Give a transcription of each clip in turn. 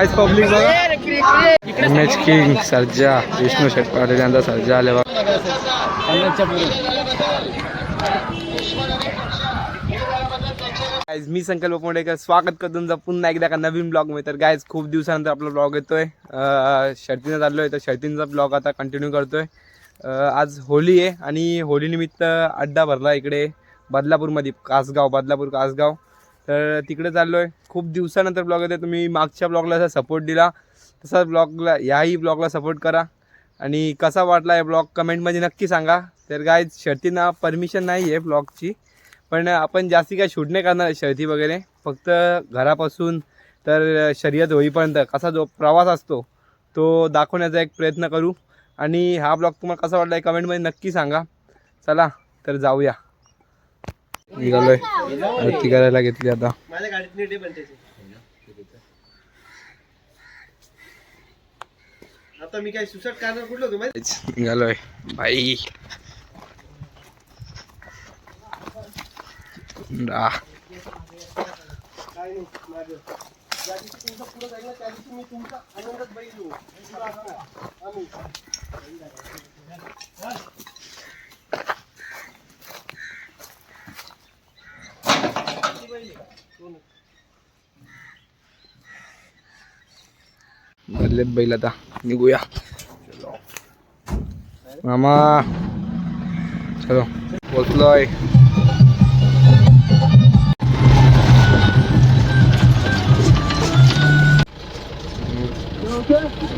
Guys public बघा. M H king Sarja Vishnu Shet Patil यांचा सर्जा आले बघा गायज मी संकल्प मोडेकर स्वागत करतो तुमचं पुन्हा एकदा एका नवीन ब्लॉगमध्ये तर गायज खूप दिवसानंतर आपला ब्लॉग येतोय. शर्तीनं चाललोय तर शर्तींचा ब्लॉग आता कंटिन्यू करतोय. आज होळी आहे आणि होळीनिमित्त अड्डा भरला इकडे बदलापूरमध्ये कासगाव बदलापूर कासगाव. तर तिकडे चाललोय. खूप दिवसानंतर ब्लॉग येते तुम्ही मागच्या ब्लॉगला जसा सपोर्ट दिला. तसाच ब्लॉगला याही ब्लॉगला सपोर्ट करा. आणि कसा वाटला आहे ब्लॉग कमेंटमध्ये नक्की सांगा. तर काय शर्तींना परमिशन नाही आहे ब्लॉगची पण आपण जास्ती काय शूट नाही करणार शर्ती वगैरे. फक्त घरापासून तर शर्यत होईपर्यंत कसा जो प्रवास असतो तो दाखवण्याचा एक प्रयत्न करू. आणि हा ब्लॉग तुम्हाला कसा वाटला आहे कमेंटमध्ये नक्की सांगा. चला तर जाऊया. निघालोय. आरती करायला घेतली आता. मी काय सुसाट करणार कुठलं होतो माहिती? निघालोय. बाई. रा. काय नाही माझं ज्या दिवशी तुमचा पुढं जाईल ना त्या दिवशी मी तुमचा आनंदात बैल येऊ तुला असणार. आम्ही भरलेत बैल आता निघूया. मामा. चलो. पोचलोय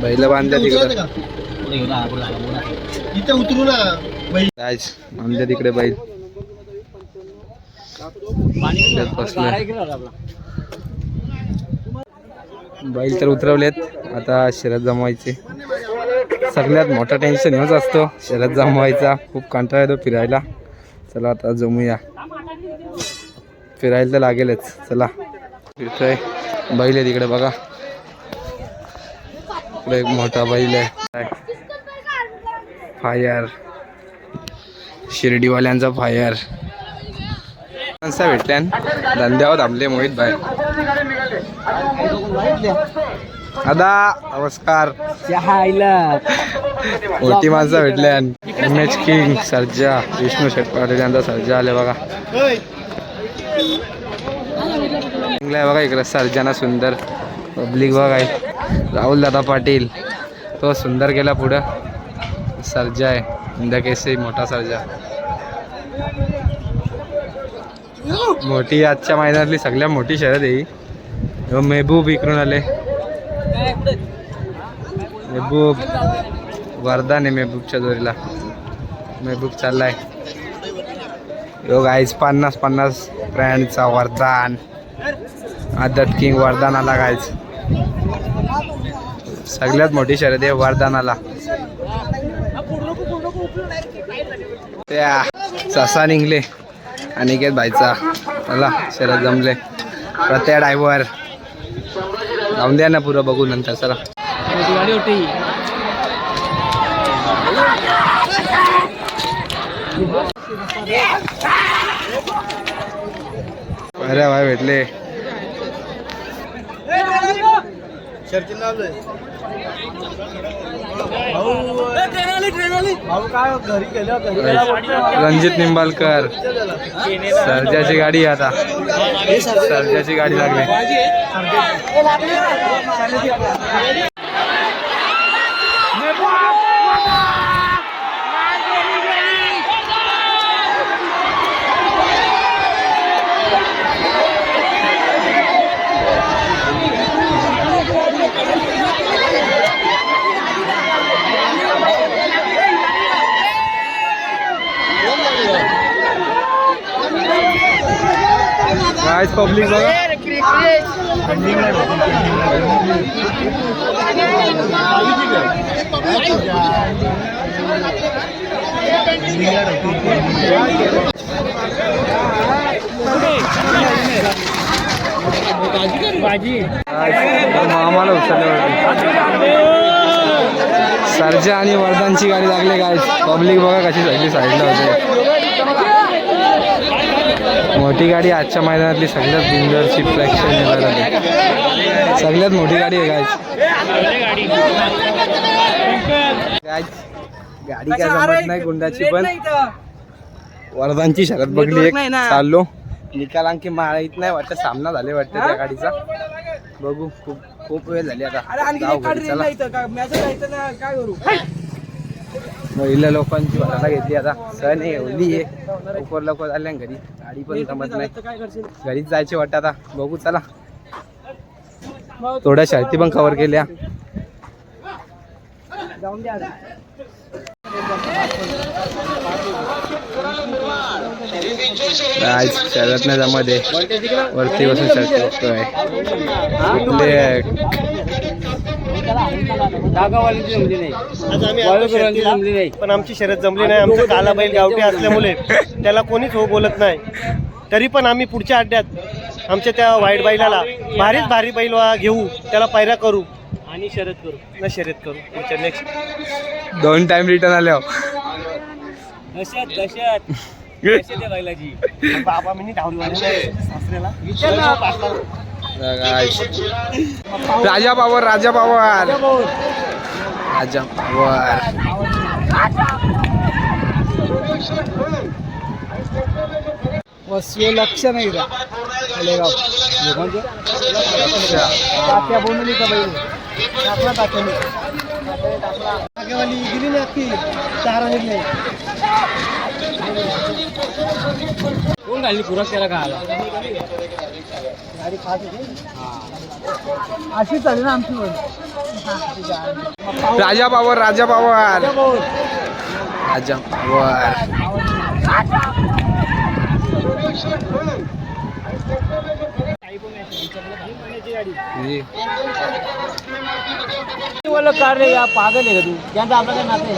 बैल बांधल्या तिकडे. इथे उतरू ना बैल. बांधल्या तिकडे बैल. बैल तर उतरवलेत. आता शरद जमवायचे. सगळ्यात मोठा टेन्शन हेच असतो. शरद जमवायचा. खूप कंटाळा येतो फिरायला. चला आता जमूया. फिरायला तर लागेलच. चला. फिरतोय बैल आहे तिकडे बघा. इकडे एक मोठा बैल आहे. फायर शिर्डीवाल्यांचा फायर माणसा भेटल्यान धंद्यावर थांबले मोहित भाई. दादा नमस्कार. मोठी माणसं भेटल्यान. M H king Sarja Vishnu Shetpate यांचा सर्जा आले बघा. आहे बघा इकडे सर्जना सुंदर पब्लिक बघा आहे. राहुल दादा पाटील तो सुंदर गेला पुढं. सर्जा आहे इंदा मोठा सर्जा. मोठी आजच्या मैदानातली सगळ्यात मोठी शरद आहे ही. मेहबूब इकडून आले. मेहबूब वरदान आहे मेहबूबच्या जोरीला मेहबूब चाललाय. योग गाईज पन्नास पन्नास ब्रँडचा वरदान. आदत किंग वरदानाला गायच सगळ्यात मोठी शरद आहे वरदानाला. त्या ससा निघले. अनिकेत भाईचा. चला शरद जमले. प्रत्या ड्रायव्हर जाऊन द्या ना पुरं बघू नंतर चला. अरे भाई भेटले. शर्तीला भाऊ काय घरी गेलो घरी रणजित निंबालकर सर्जाची गाडी आहे आता. सर्जाची गाडी लागली. काय पब्लिक बघा. आम्हाला उचलले सर्जा आणि वर्धनची गाडी लागली काय पब्लिक बघा कशी सगळी साईडला होते. मोठी गाडी आजच्या मैदानातली सगळ्यात बिंदरची झाली सगळ्यात मोठी गाडी आहे गाडी काय जमत नाही गुंडाची पण वरदांची शरद बघली एक. चाललो. निकाल आणखी मारायत नाही वाटतं सामना झाले वाटतं त्या गाडीचा. बघू खूप खूप वेळ झाली आता. काय करू? महिला लोकांची भाडा घेतली आता. सण आहे होली आहे. लवकर लवकर आल्या घरी. गाडी पण जमत नाही. घरीच जायचे वाटतं आता. बघू चला. थोड्या शर्ती पण कव्हर केल्या. जाऊन द्या आज शरद वरती बसून बघतोय शर्यतीला, पण आमची शर्यत जमली नाही. आमचं काला बैल गावठी असल्यामुळे त्याला कोणीच हो बोलत नाही. तरी पण आम्ही पुढच्या अड्ड्यात आमच्या त्या वाईट बैलाला भारीच भारी बैल वा- घेऊ त्याला पायऱ्या करू. आणि शर्यत करू. न शर्यत करू. पुढच्या नेक्स्ट दोन टाइम रिटर्न आले हो. बाबा मी धावली सासऱ्याला. Raja power Raja power. Raja power. लक्ष नाही तात्या बोलली का बैल? टाकला तात्याने टाकेवाली गेली नाही अख्खी. चार आणि नाही कोण घालली पुरक त्याला का गाडी खात अशी चालेल ना आमची पण. Raja power Raja power. Raja power. Ji. वाला कार रे या पागल आहे का तू त्यांचा आपला काय नाते